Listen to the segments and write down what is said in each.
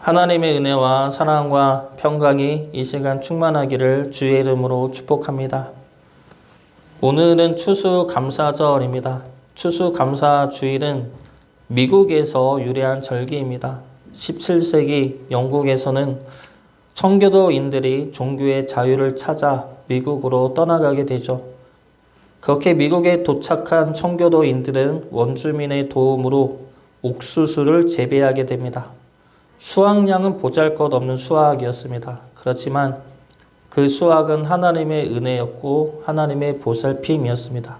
하나님의 은혜와 사랑과 평강이 이 시간 충만하기를 주의 이름으로 축복합니다. 오늘은 추수감사절입니다. 추수감사 주일은 미국에서 유래한 절기입니다. 17세기 영국에서는 청교도인들이 종교의 자유를 찾아 미국으로 떠나가게 되죠. 그렇게 미국에 도착한 청교도인들은 원주민의 도움으로 옥수수를 재배하게 됩니다. 수확량은 보잘것없는 수확이었습니다. 그렇지만 그 수확은 하나님의 은혜였고 하나님의 보살핌이었습니다.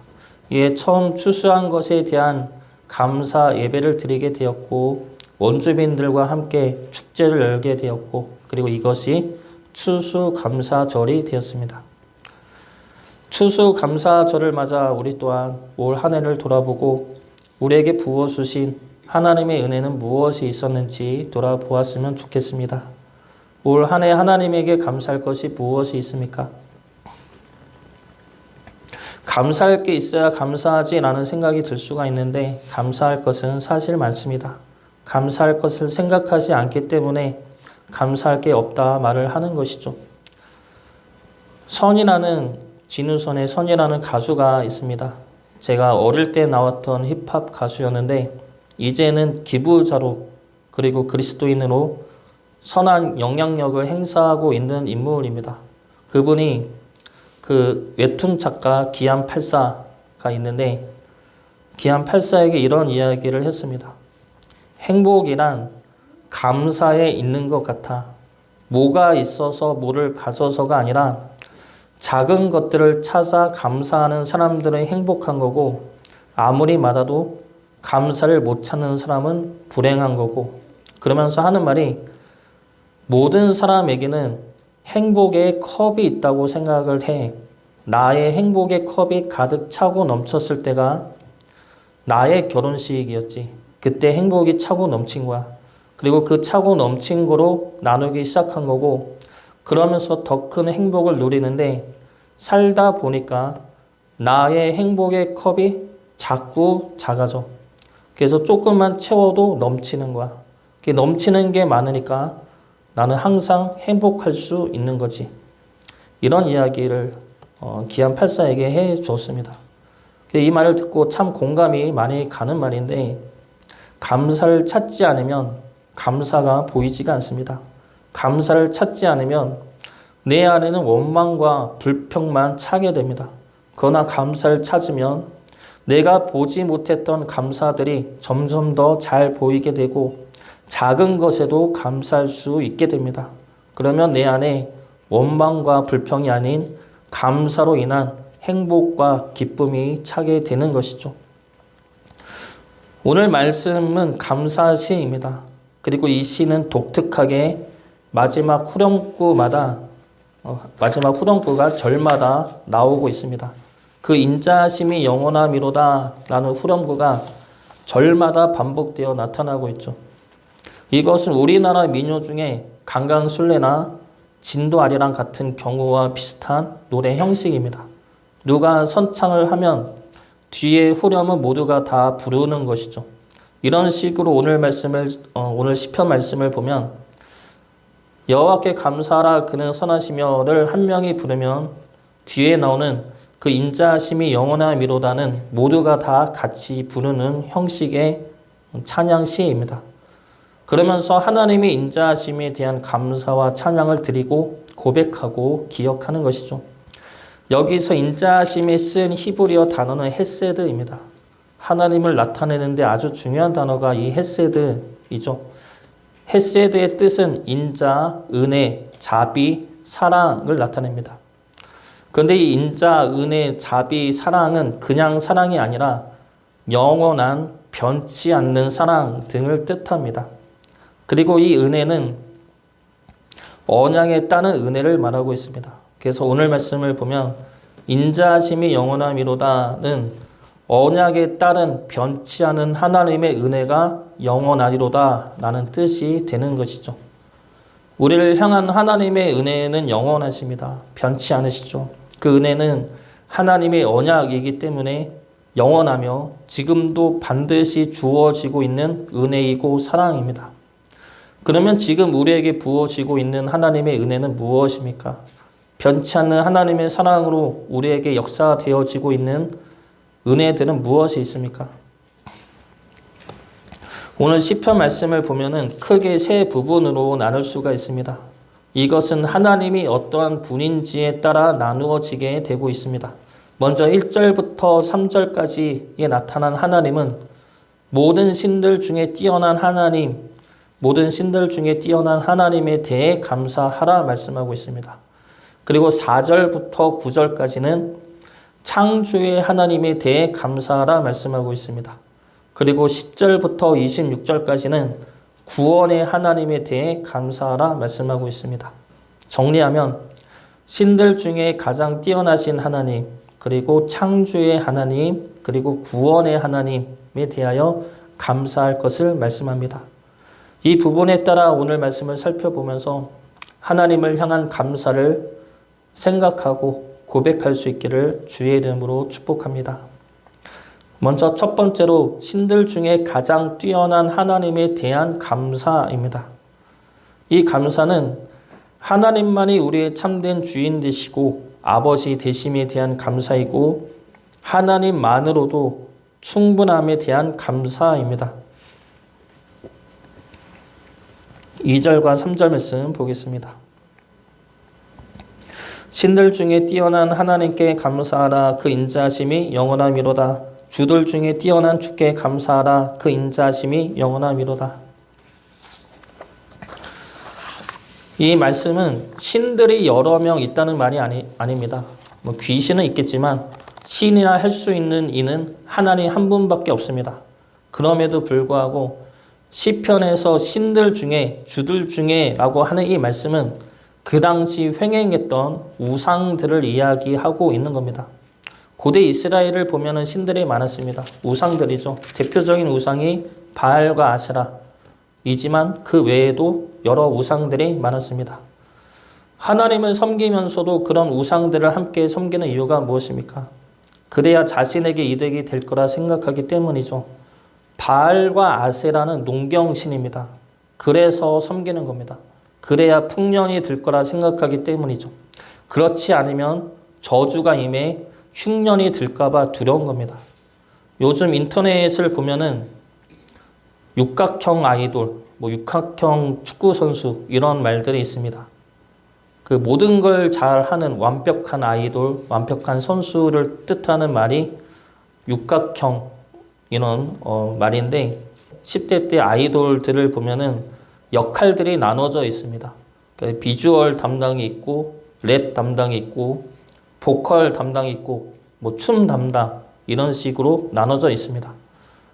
이에 처음 추수한 것에 대한 감사 예배를 드리게 되었고 원주민들과 함께 축제를 열게 되었고 그리고 이것이 추수 감사절이 되었습니다. 추수 감사절을 맞아 우리 또한 올 한 해를 돌아보고 우리에게 부어 주신 하나님의 은혜는 무엇이 있었는지 돌아보았으면 좋겠습니다. 올 한 해 하나님에게 감사할 것이 무엇이 있습니까? 감사할 게 있어야 감사하지라는 생각이 들 수가 있는데 감사할 것은 사실 많습니다. 감사할 것을 생각하지 않기 때문에 감사할 게 없다 말을 하는 것이죠. 선이라는 진우선의 선이라는 가수가 있습니다. 제가 어릴 때 나왔던 힙합 가수였는데 이제는 기부자로 그리고 그리스도인으로 선한 영향력을 행사하고 있는 인물입니다. 그분이 그 웹툰 작가 기안 84가 있는데 기안 84에게 이런 이야기를 했습니다. 행복이란 감사에 있는 것 같아. 뭐가 있어서 뭐를 가져서가 아니라 작은 것들을 찾아 감사하는 사람들은 행복한 거고 아무리 많아도 감사를 못 찾는 사람은 불행한 거고 그러면서 하는 말이 모든 사람에게는 행복의 컵이 있다고 생각을 해. 나의 행복의 컵이 가득 차고 넘쳤을 때가 나의 결혼식이었지. 그때 행복이 차고 넘친 거야. 그리고 그 차고 넘친 거로 나누기 시작한 거고 그러면서 더 큰 행복을 누리는데 살다 보니까 나의 행복의 컵이 자꾸 작아져. 그래서 조금만 채워도 넘치는 거야. 넘치는 게 많으니까 나는 항상 행복할 수 있는 거지. 이런 이야기를 어, 기안 84에게 해 주었습니다. 이 말을 듣고 참 공감이 많이 가는 말인데 감사를 찾지 않으면 감사가 보이지가 않습니다. 감사를 찾지 않으면 내 안에는 원망과 불평만 차게 됩니다. 그러나 감사를 찾으면 내가 보지 못했던 감사들이 점점 더 잘 보이게 되고 작은 것에도 감사할 수 있게 됩니다. 그러면 내 안에 원망과 불평이 아닌 감사로 인한 행복과 기쁨이 차게 되는 것이죠. 오늘 말씀은 감사 시입니다. 그리고 이 시는 독특하게 마지막 후렴구마다 어, 마지막 후렴구가 절마다 나오고 있습니다. 그 인자심이 영원함이로다 라는 후렴구가 절마다 반복되어 나타나고 있죠. 이것은 우리나라 민요 중에 강강술래나 진도아리랑 같은 경우와 비슷한 노래 형식입니다. 누가 선창을 하면 뒤에 후렴은 모두가 다 부르는 것이죠. 이런 식으로 오늘 말씀을 어, 오늘 시편 말씀을 보면 여호와께 감사하라 그는 선하시며를 한 명이 부르면 뒤에 나오는 그 인자심이 영원함이로다는 모두가 다 같이 부르는 형식의 찬양 시입니다. 그러면서 하나님의 인자심에 대한 감사와 찬양을 드리고 고백하고 기억하는 것이죠. 여기서 인자심에 쓴 히브리어 단어는 헤세드입니다. 하나님을 나타내는데 아주 중요한 단어가 이 헤세드이죠. 헤세드의 뜻은 인자, 은혜, 자비, 사랑을 나타냅니다. 그런데 이 인자, 은혜, 자비, 사랑은 그냥 사랑이 아니라 영원한 변치 않는 사랑 등을 뜻합니다. 그리고 이 은혜는 언약에 따른 은혜를 말하고 있습니다. 그래서 오늘 말씀을 보면 인자심이 영원함이로다는 언약에 따른 변치 않은 하나님의 은혜가 영원하리로다 라는 뜻이 되는 것이죠. 우리를 향한 하나님의 은혜는 영원하십니다. 변치 않으시죠. 그 은혜는 하나님의 언약이기 때문에 영원하며 지금도 반드시 주어지고 있는 은혜이고 사랑입니다. 그러면 지금 우리에게 부어지고 있는 하나님의 은혜는 무엇입니까? 변치 않는 하나님의 사랑으로 우리에게 역사되어지고 있는 은혜들은 무엇이 있습니까? 오늘 시편 말씀을 보면은 크게 세 부분으로 나눌 수가 있습니다. 이것은 하나님이 어떠한 분인지에 따라 나누어지게 되고 있습니다. 먼저 1절부터 3절까지에 나타난 하나님은 모든 신들 중에 뛰어난 하나님, 모든 신들 중에 뛰어난 하나님에 대해 감사하라 말씀하고 있습니다. 그리고 4절부터 9절까지는 창조의 하나님에 대해 감사하라 말씀하고 있습니다. 그리고 10절부터 26절까지는 구원의 하나님에 대해 감사하라 말씀하고 있습니다. 정리하면 신들 중에 가장 뛰어나신 하나님, 그리고 창조의 하나님, 그리고 구원의 하나님에 대하여 감사할 것을 말씀합니다. 이 부분에 따라 오늘 말씀을 살펴보면서 하나님을 향한 감사를 생각하고 고백할 수 있기를 주의 이름으로 축복합니다. 먼저 첫 번째로 신들 중에 가장 뛰어난 하나님에 대한 감사입니다. 이 감사는 하나님만이 우리의 참된 주인 되시고 아버지 되심에 대한 감사이고 하나님만으로도 충분함에 대한 감사입니다. 2절과 3절 말씀 보겠습니다. 신들 중에 뛰어난 하나님께 감사하라 그 인자심이 영원함이로다. 주들 중에 뛰어난 주께 감사하라 그 인자심이 영원함이로다. 이 말씀은 신들이 여러 명 있다는 말이 아니, 아닙니다. 뭐 귀신은 있겠지만 신이나 할 수 있는 이는 하나님 한 분밖에 없습니다. 그럼에도 불구하고 시편에서 신들 중에 주들 중에라고 하는 이 말씀은 그 당시 횡행했던 우상들을 이야기하고 있는 겁니다. 고대 이스라엘을 보면은 신들이 많았습니다. 우상들이죠. 대표적인 우상이 바알과 아세라. 이지만 그 외에도 여러 우상들이 많았습니다. 하나님을 섬기면서도 그런 우상들을 함께 섬기는 이유가 무엇입니까? 그래야 자신에게 이득이 될 거라 생각하기 때문이죠. 바알과 아세라는 농경신입니다. 그래서 섬기는 겁니다. 그래야 풍년이 들 거라 생각하기 때문이죠. 그렇지 않으면 저주가 임해 흉년이 들까봐 두려운 겁니다. 요즘 인터넷을 보면은 육각형 아이돌, 뭐 육각형 축구 선수 이런 말들이 있습니다. 그 모든 걸 잘하는 완벽한 아이돌, 완벽한 선수를 뜻하는 말이 육각형 이런 어, 말인데 10대 때 아이돌들을 보면은 역할들이 나눠져 있습니다. 그러니까 비주얼 담당이 있고 랩 담당이 있고 보컬 담당이 있고 뭐 춤 담당 이런 식으로 나눠져 있습니다.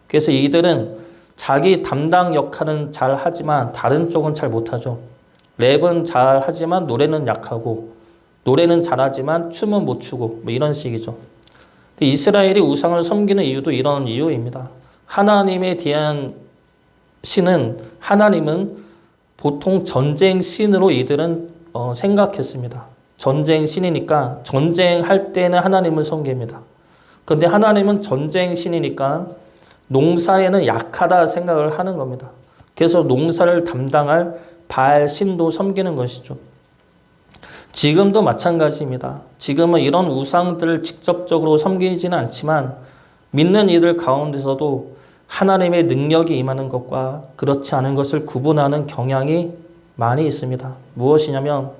그래서 이들은 자기 담당 역할은 잘 하지만 다른 쪽은 잘 못하죠. 랩은 잘 하지만 노래는 약하고 노래는 잘하지만 춤은 못 추고 뭐 이런 식이죠. 이스라엘이 우상을 섬기는 이유도 이런 이유입니다. 하나님에 대한 신은 하나님은 보통 전쟁 신으로 이들은 어, 생각했습니다. 전쟁 신이니까 전쟁할 때는 하나님을 섬깁니다. 그런데 하나님은 전쟁 신이니까 농사에는 약하다 생각을 하는 겁니다. 그래서 농사를 담당할 발 신도 섬기는 것이죠. 지금도 마찬가지입니다. 지금은 이런 우상들을 직접적으로 섬기지는 않지만 믿는 이들 가운데서도 하나님의 능력이 임하는 것과 그렇지 않은 것을 구분하는 경향이 많이 있습니다. 무엇이냐면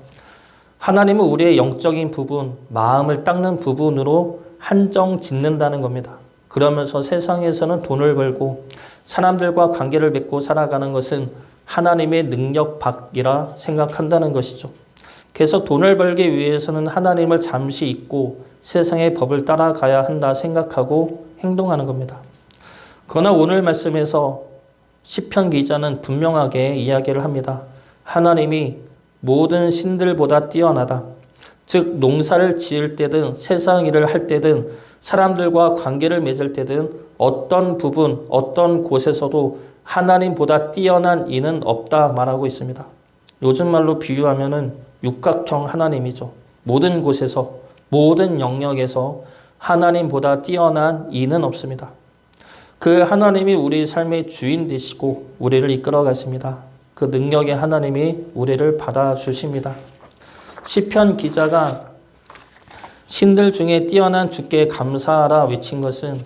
하나님은 우리의 영적인 부분, 마음을 닦는 부분으로 한정 짓는다는 겁니다. 그러면서 세상에서는 돈을 벌고 사람들과 관계를 맺고 살아가는 것은 하나님의 능력 밖이라 생각한다는 것이죠. 그래서 돈을 벌기 위해서는 하나님을 잠시 잊고 세상의 법을 따라가야 한다 생각하고 행동하는 겁니다. 그러나 오늘 말씀에서 시편 기자는 분명하게 이야기를 합니다. 하나님이 모든 신들보다 뛰어나다. 즉 농사를 지을 때든 세상 일을 할 때든 사람들과 관계를 맺을 때든 어떤 부분, 어떤 곳에서도 하나님보다 뛰어난 이는 없다 말하고 있습니다. 요즘 말로 비유하면은 육각형 하나님이죠. 모든 곳에서, 모든 영역에서 하나님보다 뛰어난 이는 없습니다. 그 하나님이 우리 삶의 주인 되시고 우리를 이끌어 가십니다. 그 능력의 하나님이 우리를 받아주십니다. 시편 기자가 신들 중에 뛰어난 주께 감사하라 외친 것은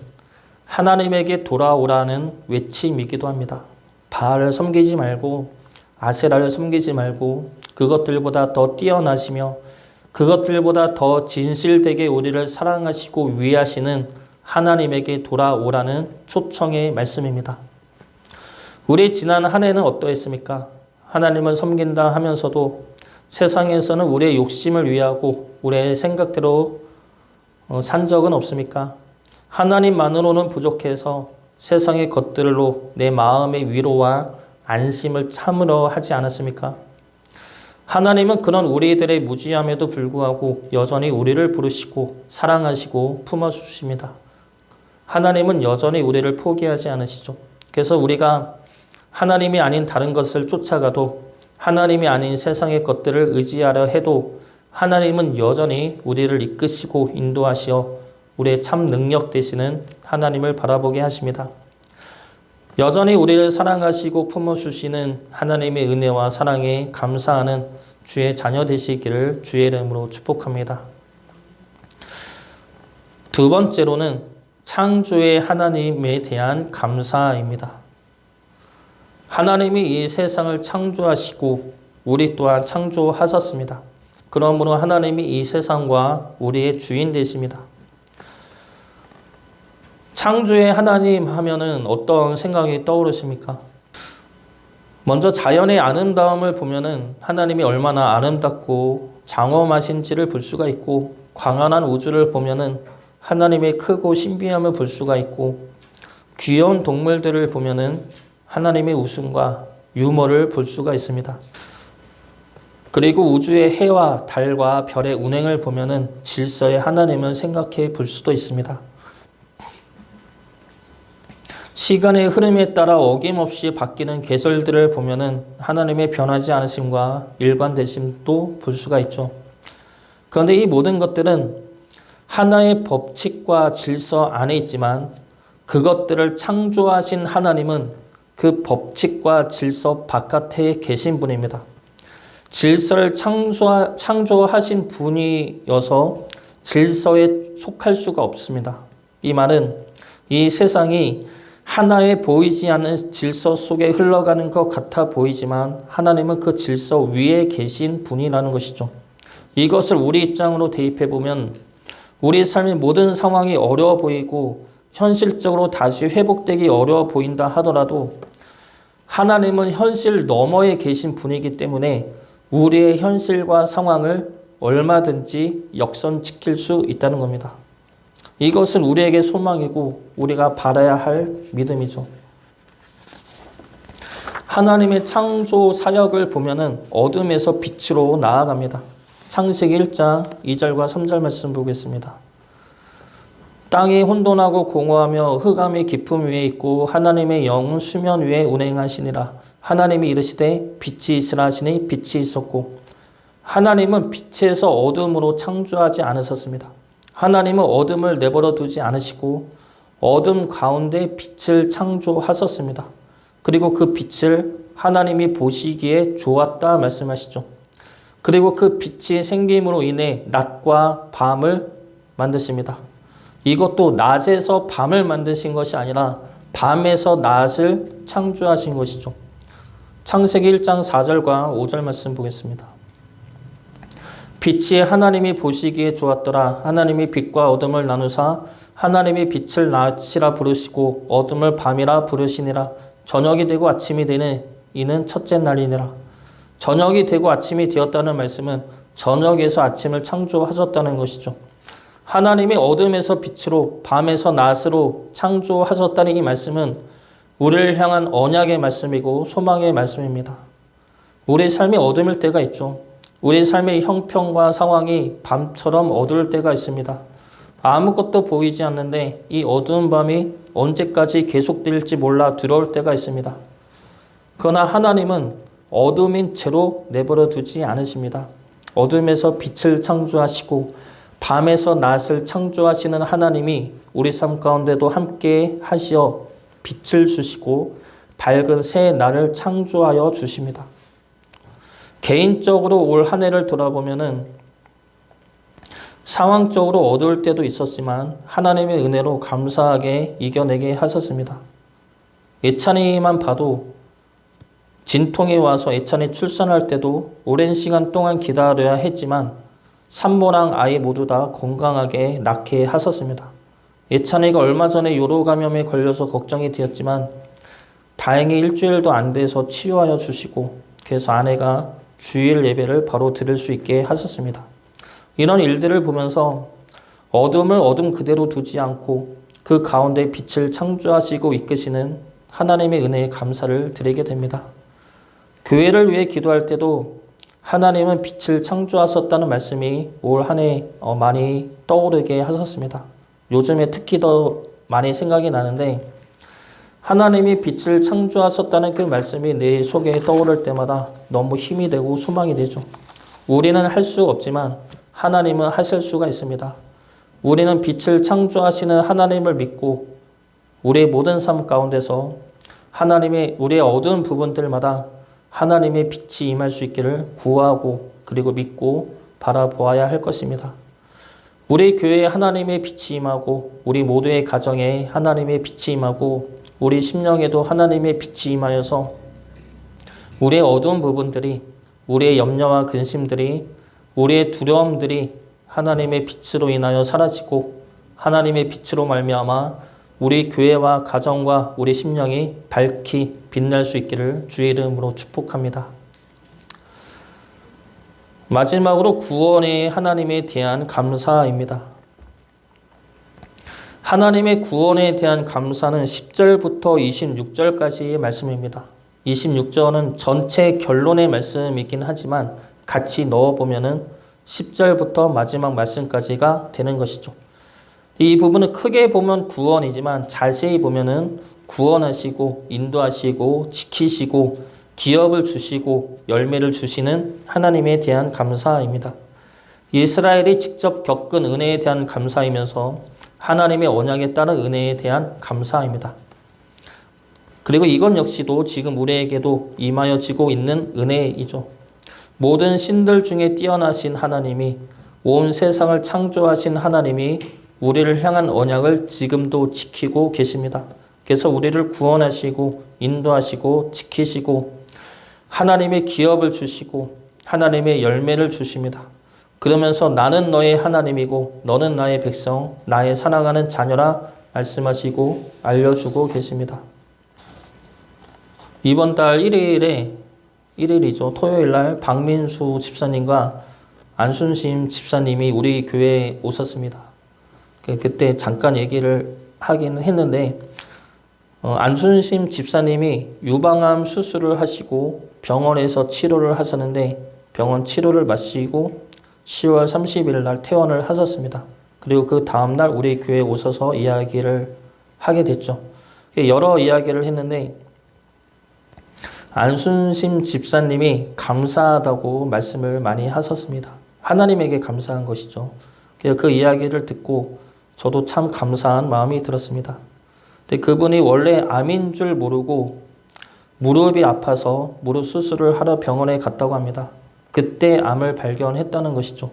하나님에게 돌아오라는 외침이기도 합니다. 바알을 섬기지 말고 아세라를 섬기지 말고 그것들보다 더 뛰어나시며 그것들보다 더 진실되게 우리를 사랑하시고 위하시는 하나님에게 돌아오라는 초청의 말씀입니다. 우리 지난 한 해는 어떠했습니까? 하나님을 섬긴다 하면서도 세상에서는 우리의 욕심을 위하고 우리의 생각대로 어, 산 적은 없습니까? 하나님만으로는 부족해서 세상의 것들로 내 마음의 위로와 안심을 참으려 하지 않았습니까? 하나님은 그런 우리들의 무지함에도 불구하고 여전히 우리를 부르시고 사랑하시고 품어주십니다. 하나님은 여전히 우리를 포기하지 않으시죠. 그래서 우리가 하나님이 아닌 다른 것을 쫓아가도 하나님이 아닌 세상의 것들을 의지하려 해도 하나님은 여전히 우리를 이끄시고 인도하시어 우리의 참 능력 되시는 하나님을 바라보게 하십니다. 여전히 우리를 사랑하시고 품어주시는 하나님의 은혜와 사랑에 감사하는 주의 자녀 되시기를 주의 이름으로 축복합니다. 두 번째로는 창조의 하나님에 대한 감사입니다. 하나님이 이 세상을 창조하시고 우리 또한 창조하셨습니다. 그러므로 하나님이 이 세상과 우리의 주인 되십니다. 창조의 하나님 하면은 어떤 생각이 떠오르십니까? 먼저 자연의 아름다움을 보면은 하나님이 얼마나 아름답고 장엄하신지를 볼 수가 있고 광활한 우주를 보면은 하나님의 크고 신비함을 볼 수가 있고 귀여운 동물들을 보면은 하나님의 웃음과 유머를 볼 수가 있습니다. 그리고 우주의 해와 달과 별의 운행을 보면은 질서의 하나님을 생각해 볼 수도 있습니다. 시간의 흐름에 따라 어김없이 바뀌는 계절들을 보면은 하나님의 변하지 않으심과 일관되심도 볼 수가 있죠. 그런데 이 모든 것들은 하나의 법칙과 질서 안에 있지만 그것들을 창조하신 하나님은 그 법칙과 질서 바깥에 계신 분입니다. 질서를 창조, 창조하신 분이어서 질서에 속할 수가 없습니다. 이 말은 이 세상이 하나의 보이지 않는 질서 속에 흘러가는 것 같아 보이지만 하나님은 그 질서 위에 계신 분이라는 것이죠. 이것을 우리 입장으로 대입해 보면 우리 삶의 모든 상황이 어려워 보이고 현실적으로 다시 회복되기 어려워 보인다 하더라도 하나님은 현실 너머에 계신 분이기 때문에 우리의 현실과 상황을 얼마든지 역선지킬 수 있다는 겁니다. 이것은 우리에게 소망이고 우리가 바라야 할 믿음이죠. 하나님의 창조 사역을 보면은 어둠에서 빛으로 나아갑니다. 창세기 1장 2절과 3절 말씀 보겠습니다. 땅이 혼돈하고 공허하며 흑암이 깊음 위에 있고 하나님의 영은 수면 위에 운행하시니라. 하나님이 이르시되 빛이 있으라 하시니 빛이 있었고 하나님은 빛에서 어둠으로 창조하지 않으셨습니다. 하나님은 어둠을 내버려 두지 않으시고 어둠 가운데 빛을 창조하셨습니다. 그리고 그 빛을 하나님이 보시기에 좋았다 말씀하시죠. 그리고 그 빛이 생김으로 인해 낮과 밤을 만드십니다. 이것도 낮에서 밤을 만드신 것이 아니라 밤에서 낮을 창조하신 것이죠. 창세기 1장 4절과 5절 말씀 보겠습니다. 빛이 하나님이 보시기에 좋았더라. 하나님이 빛과 어둠을 나누사 하나님이 빛을 낮이라 부르시고 어둠을 밤이라 부르시니라. 저녁이 되고 아침이 되는 이는 첫째 날이니라. 저녁이 되고 아침이 되었다는 말씀은 저녁에서 아침을 창조하셨다는 것이죠. 하나님이 어둠에서 빛으로 밤에서 낮으로 창조하셨다는 이 말씀은 우리를 향한 언약의 말씀이고 소망의 말씀입니다. 우리 삶이 어둠일 때가 있죠. 우리 삶의 형편과 상황이 밤처럼 어두울 때가 있습니다. 아무것도 보이지 않는데 이 어두운 밤이 언제까지 계속될지 몰라 들어올 때가 있습니다. 그러나 하나님은 어둠인 채로 내버려 두지 않으십니다. 어둠에서 빛을 창조하시고 밤에서 낮을 창조하시는 하나님이 우리 삶 가운데도 함께 하시어 빛을 주시고 밝은 새 날을 창조하여 주십니다. 개인적으로 올 한 해를 돌아보면은 상황적으로 어두울 때도 있었지만 하나님의 은혜로 감사하게 이겨내게 하셨습니다. 예찬이만 봐도 진통이 와서 예찬이 출산할 때도 오랜 시간 동안 기다려야 했지만 산모랑 아이 모두 다 건강하게 낳게 하셨습니다. 예찬이가 얼마 전에 요로 감염에 걸려서 걱정이 되었지만 다행히 일주일도 안 돼서 치유하여 주시고 그래서 아내가 주일 예배를 바로 드릴 수 있게 하셨습니다. 이런 일들을 보면서 어둠을 어둠 그대로 두지 않고 그 가운데 빛을 창조하시고 이끄시는 하나님의 은혜에 감사를 드리게 됩니다. 교회를 위해 기도할 때도 하나님은 빛을 창조하셨다는 말씀이 올 한해 어, 많이 떠오르게 하셨습니다. 요즘에 특히 더 많이 생각이 나는데 하나님이 빛을 창조하셨다는 그 말씀이 내 속에 떠오를 때마다 너무 힘이 되고 소망이 되죠. 우리는 할 수 없지만 하나님은 하실 수가 있습니다. 우리는 빛을 창조하시는 하나님을 믿고 우리의 모든 삶 가운데서 하나님의 우리의 어두운 부분들마다 하나님의 빛이 임할 수 있기를 구하고 그리고 믿고 바라보아야 할 것입니다. 우리 교회에 하나님의 빛이 임하고 우리 모두의 가정에 하나님의 빛이 임하고 우리 심령에도 하나님의 빛이 임하여서 우리의 어두운 부분들이 우리의 염려와 근심들이 우리의 두려움들이 하나님의 빛으로 인하여 사라지고 하나님의 빛으로 말미암아 우리 교회와 가정과 우리 심령이 밝히 빛날 수 있기를 주의 이름으로 축복합니다. 마지막으로 구원의 하나님에 대한 감사입니다. 하나님의 구원에 대한 감사는 10절부터 26절까지의 말씀입니다. 26절은 전체 결론의 말씀이긴 하지만 같이 넣어보면은 10절부터 마지막 말씀까지가 되는 것이죠. 이 부분은 크게 보면 구원이지만 자세히 보면은 구원하시고 인도하시고 지키시고 기업을 주시고 열매를 주시는 하나님에 대한 감사입니다. 이스라엘이 직접 겪은 은혜에 대한 감사이면서 하나님의 언약에 따른 은혜에 대한 감사입니다. 그리고 이건 역시도 지금 우리에게도 임하여지고 있는 은혜이죠. 모든 신들 중에 뛰어나신 하나님이 온 세상을 창조하신 하나님이 우리를 향한 언약을 지금도 지키고 계십니다. 그래서 우리를 구원하시고 인도하시고 지키시고 하나님의 기업을 주시고 하나님의 열매를 주십니다. 그러면서 나는 너의 하나님이고 너는 나의 백성, 나의 사랑하는 자녀라 말씀하시고 알려주고 계십니다. 이번 달 1일에 1일이죠. 토요일 날 박민수 집사님과 안순심 집사님이 우리 교회에 오셨습니다. 그- 그때 잠깐 얘기를 하긴 했는데 어, 안순심 집사님이 유방암 수술을 하시고 병원에서 치료를 하셨는데 병원 치료를 마치고 10월 30일 날 퇴원을 하셨습니다. 그리고 그 다음 날 우리 교회에 오셔서 이야기를 하게 됐죠. 여러 이야기를 했는데 안순심 집사님이 감사하다고 말씀을 많이 하셨습니다. 하나님에게 감사한 것이죠. 그 이야기를 듣고 저도 참 감사한 마음이 들었습니다. 근데 그분이 원래 암인 줄 모르고 무릎이 아파서 무릎 수술을 하러 병원에 갔다고 합니다. 그때 암을 발견했다는 것이죠.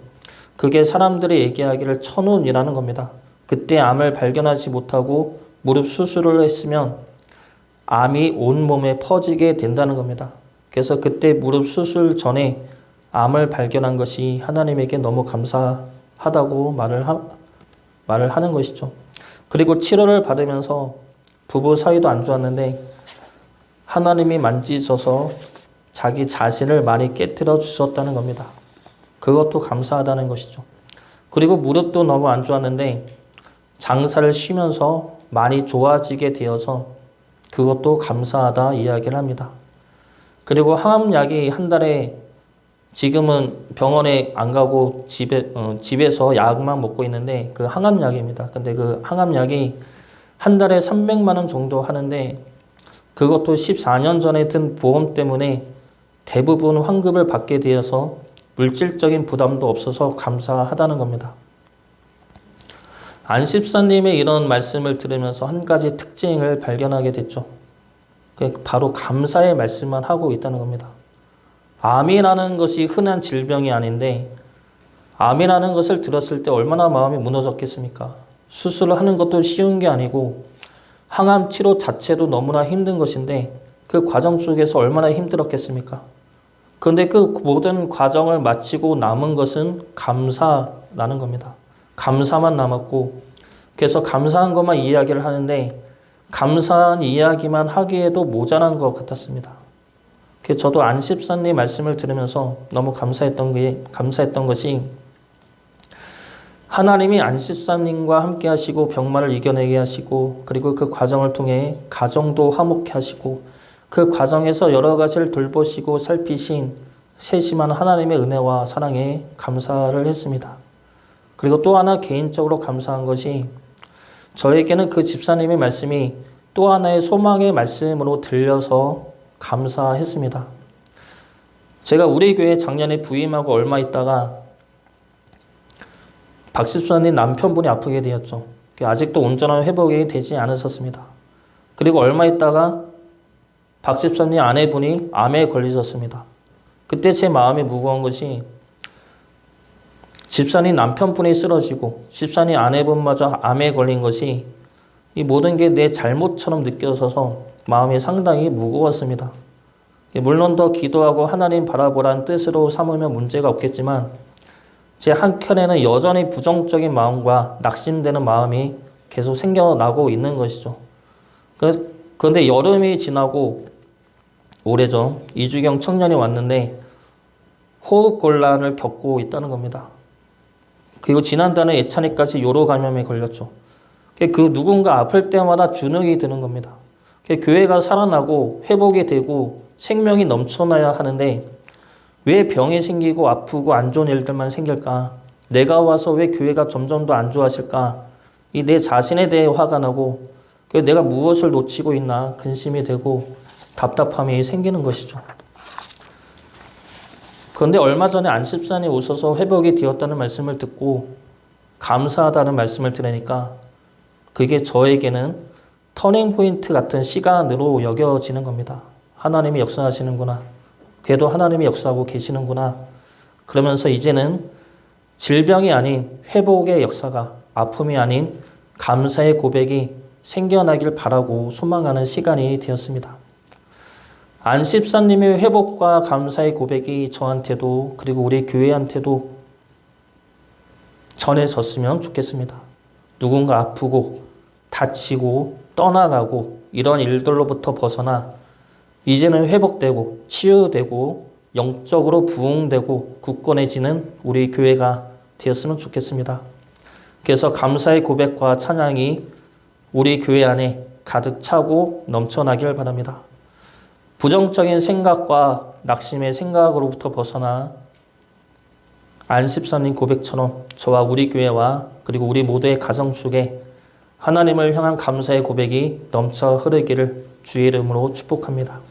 그게 사람들이 얘기하기를 천운이라는 겁니다. 그때 암을 발견하지 못하고 무릎 수술을 했으면 암이 온 몸에 퍼지게 된다는 겁니다. 그래서 그때 무릎 수술 전에 암을 발견한 것이 하나님에게 너무 감사하다고 말을 하, 말을 하는 것이죠. 그리고 치료를 받으면서 부부 사이도 안 좋았는데 하나님이 만지셔서 자기 자신을 많이 깨뜨려 주셨다는 겁니다. 그것도 감사하다는 것이죠. 그리고 무릎도 너무 안 좋았는데 장사를 쉬면서 많이 좋아지게 되어서 그것도 감사하다 이야기를 합니다. 그리고 항암약이 한 달에 지금은 병원에 안 가고 집에 어, 집에서 약만 먹고 있는데 그 항암약입니다. 근데 그 항암약이 한 달에 300만 원 정도 하는데 그것도 14년 전에 든 보험 때문에 대부분 환급을 받게 되어서 물질적인 부담도 없어서 감사하다는 겁니다. 안십사님의 이런 말씀을 들으면서 한 가지 특징을 발견하게 됐죠. 그 바로 감사의 말씀만 하고 있다는 겁니다. 암이라는 것이 흔한 질병이 아닌데 암이라는 것을 들었을 때 얼마나 마음이 무너졌겠습니까? 수술을 하는 것도 쉬운 게 아니고 항암 치료 자체도 너무나 힘든 것인데 그 과정 속에서 얼마나 힘들었겠습니까? 그런데 그 모든 과정을 마치고 남은 것은 감사라는 겁니다. 감사만 남았고 그래서 감사한 것만 이야기를 하는데 감사한 이야기만 하기에도 모자란 것 같았습니다. 그래서 저도 안십사님 말씀을 들으면서 너무 감사했던 게 감사했던 것이 하나님이 안십사님과 함께 하시고 병마를 이겨내게 하시고 그리고 그 과정을 통해 가정도 화목케 하시고 그 과정에서 여러 가지를 돌보시고 살피신 세심한 하나님의 은혜와 사랑에 감사를 했습니다. 그리고 또 하나 개인적으로 감사한 것이 저에게는 그 집사님의 말씀이 또 하나의 소망의 말씀으로 들려서 감사했습니다. 제가 우리 교회 작년에 부임하고 얼마 있다가 박 집사님 남편분이 아프게 되었죠. 아직도 온전한 회복이 되지 않으셨습니다. 그리고 얼마 있다가 박 집사님 아내분이 암에 걸리셨습니다. 그때 제 마음이 무거운 것이 집사님 남편분이 쓰러지고 집사님 아내분마저 암에 걸린 것이 이 모든 게 내 잘못처럼 느껴져서 마음이 상당히 무거웠습니다. 물론 더 기도하고 하나님 바라보란 뜻으로 삼으면 문제가 없겠지만 제 한켠에는 여전히 부정적인 마음과 낙심되는 마음이 계속 생겨나고 있는 것이죠. 그런데 여름이 지나고 오래전 이주경 청년이 왔는데 호흡 곤란을 겪고 있다는 겁니다. 그리고 지난달에 예찬이까지 요로 감염에 걸렸죠. 그 누군가 아플 때마다 주눅이 드는 겁니다. 교회가 살아나고 회복이 되고 생명이 넘쳐나야 하는데 왜 병이 생기고 아프고 안 좋은 일들만 생길까? 내가 와서 왜 교회가 점점 더 안 좋아질까? 이 내 자신에 대해 화가 나고 내가 무엇을 놓치고 있나 근심이 되고 답답함이 생기는 것이죠. 그런데 얼마 전에 안십산이 오셔서 회복이 되었다는 말씀을 듣고 감사하다는 말씀을 들으니까 그게 저에게는 터닝 포인트 같은 시간으로 여겨지는 겁니다. 하나님이 역사하시는구나. 그래도 하나님이 역사하고 계시는구나. 그러면서 이제는 질병이 아닌 회복의 역사가 아픔이 아닌 감사의 고백이 생겨나길 바라고 소망하는 시간이 되었습니다. 안십사님의 회복과 감사의 고백이 저한테도 그리고 우리 교회한테도 전해졌으면 좋겠습니다. 누군가 아프고 다치고 떠나가고 이런 일들로부터 벗어나 이제는 회복되고 치유되고 영적으로 부흥되고 굳건해지는 우리 교회가 되었으면 좋겠습니다. 그래서 감사의 고백과 찬양이 우리 교회 안에 가득 차고 넘쳐나길 바랍니다. 부정적인 생각과 낙심의 생각으로부터 벗어나 안십사님 고백처럼 저와 우리 교회와 그리고 우리 모두의 가정 속에 하나님을 향한 감사의 고백이 넘쳐 흐르기를 주의 이름으로 축복합니다.